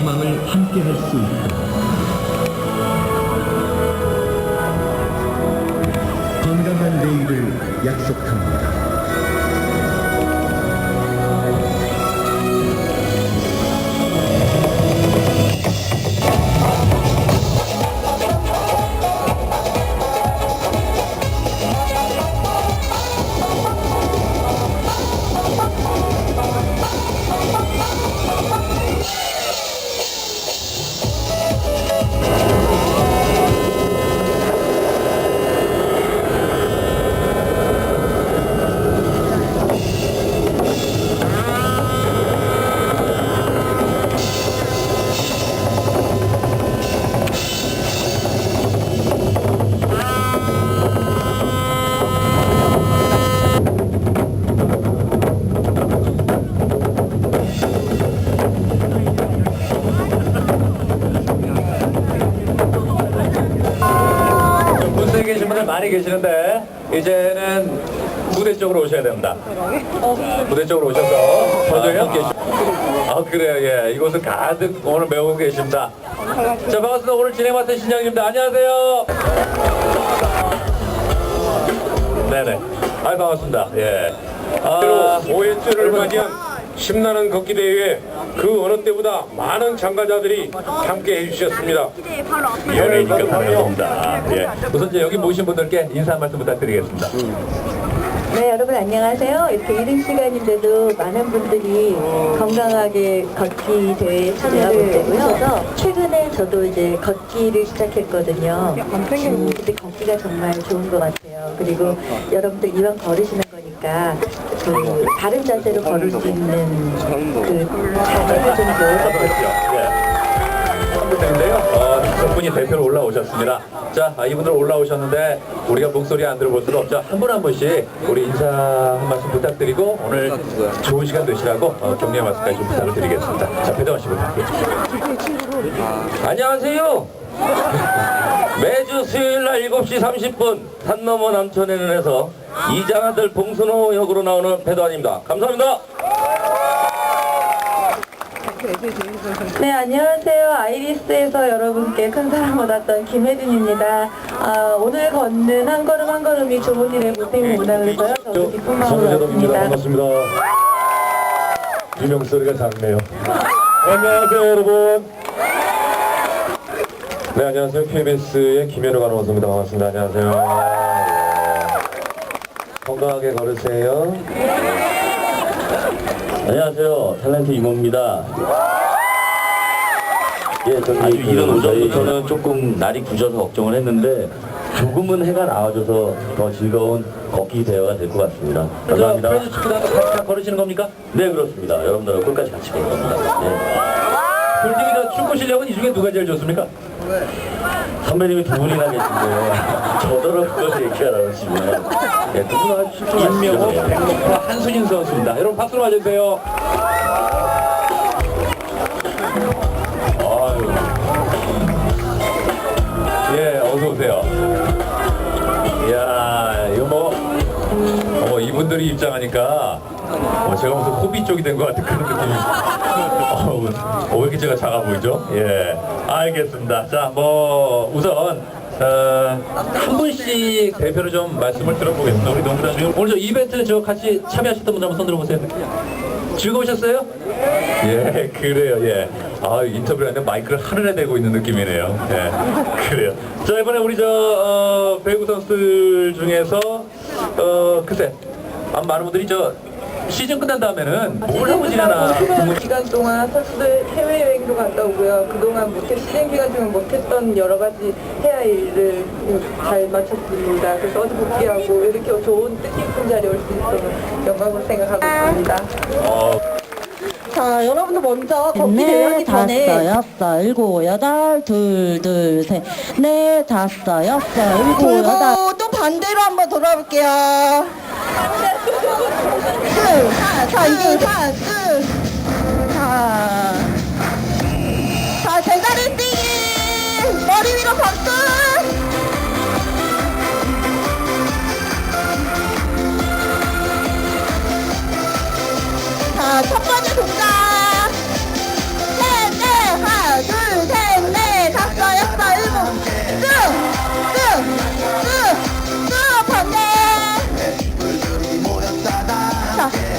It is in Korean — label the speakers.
Speaker 1: 희망을
Speaker 2: 함께 할 수 있다. 많이 계시는데 이제는 무대 쪽으로 오셔야 됩니다. 자, 무대 쪽으로 오셔서 저녁 계시. 아 그래요, 예. 이곳은 가득 오늘 메우고 계십니다. 자 반갑습니다. 오늘 진행 맡은 신장입니다. 안녕하세요. 네네. 아 반갑습니다. 예. 아,
Speaker 3: 5회째를 맞이한 심나는 걷기 대회에 그 어느 때보다 많은 참가자들이 함께 해주셨습니다.
Speaker 2: 연예인이니까 반갑습니다. 예. 우선 이제 여기 모신 분들께 인사 한 말씀 부탁드리겠습니다.
Speaker 4: 네, 여러분 안녕하세요. 이렇게 이른 시간인데도 많은 분들이 건강하게 걷기 대회에 참여를 해주셔서 최근에 저도 이제 걷기를 시작했거든요. 음, 근데 걷기가 정말 좋은 것 같아요. 그리고 여러분들 이왕 걸으시는 거니까 그 다른 자세로 걸을 수 있는 그 자세를 좀 배워서
Speaker 2: 예. 어, 덕분이 대표로 올라오셨습니다. 자, 아, 이분들 올라오셨는데 우리가 목소리 안 들어볼 수가 없죠. 한 분 한 분씩 우리 인사 한 말씀 부탁드리고 오늘 좋은 시간 되시라고 어, 격려 말씀까지 좀 부탁을 드리겠습니다. 자, 배동원 씨 부탁드립니다. 안녕하세요. 매주 수요일 날 7시 30분 산 넘어 남천해변에서 이장아들 봉순호 역으로 나오는 배도환입니다. 감사합니다.
Speaker 4: 네, 안녕하세요. 아이리스에서 여러분께 큰 사랑 받았던 김혜진입니다. 아, 오늘 걷는 한 걸음 한 걸음이 보탬이 된다 그래서요. 저도 기쁜 마음으로. 왔습니다.
Speaker 2: 반갑습니다. 비명 소리가 작네요. 안녕하세요, 여러분. 네, 안녕하세요. KBS의 김현우 아나운서입니다. 반갑습니다. 안녕하세요. 예. 건강하게 걸으세요. 안녕하세요. 탤런트 이모입니다. 예, 저기 아주 이런 오전부터는 조금 날이 굳어서 걱정을 했는데 조금은 해가 나와줘서 더 즐거운 걷기 대회가 될 것 같습니다. 감사합니다. 같이 걸으시는 겁니까? 네, 그렇습니다. 여러분들하고 끝까지 같이 걸 겁니다. 네. 솔직히 저 축구 실력은 이 중에 누가 제일 좋습니까? 선배님이 두 분이나 계신데 저더러 그것을 얘기하라고 지금 예, 두분 아주 출중하시죠. 임명호, 백목과 한순인 선수입니다. 여러분 박수로 맞아주세요. 아유. 예 어서 오세요. 이야 이거 뭐 어머 이분들이 입장하니까 어, 제가 무슨 호비 쪽이 된 것 같은 그런 느낌이 어, 왜 이렇게 제가 작아 보이죠? 예, 알겠습니다. 자, 뭐 우선 어, 한 분씩 대표로 좀 말씀을 들어보겠습니다. 우리 농구단 중에 오늘 저 이벤트 저 같이 참여하셨던 분들 한번 손 들어보세요. 즐거우셨어요? 예, 그래요, 예. 아, 인터뷰를 하는데 마이크를 하늘에 대고 있는 느낌이네요. 예, 그래요. 자, 이번에 우리 저, 어, 배구 선수들 중에서, 어, 글쎄, 아, 많은 분들이 저, 시즌 끝난 다음에는 뭘 하고 지내나.
Speaker 4: 그 기간 동안 선수들 해외 여행도 갔다 오고요. 그동안 못했, 시즌 기간 중에 못했던 여러 가지 해야 일을 잘 마쳤습니다. 그래서 어디 복귀하고 이렇게 좋은 뜻깊은 자리에 올 수 있어서 영광으로 생각하고 있습니다.
Speaker 2: 어,
Speaker 4: 자, 여러분들 먼저 걷기
Speaker 5: 네,
Speaker 4: 대회하기 전에
Speaker 5: 다섯, 여섯, 일곱, 여덟, 둘, 둘, 셋, 네, 다섯, 여섯, 일곱, 여덟.
Speaker 6: 또 반대로 한번 돌아볼게요. 자, 이게 하나, 자. 자, 대가리 뛰기! 머리 위로 박수! 자, 첫 번째 동작. 다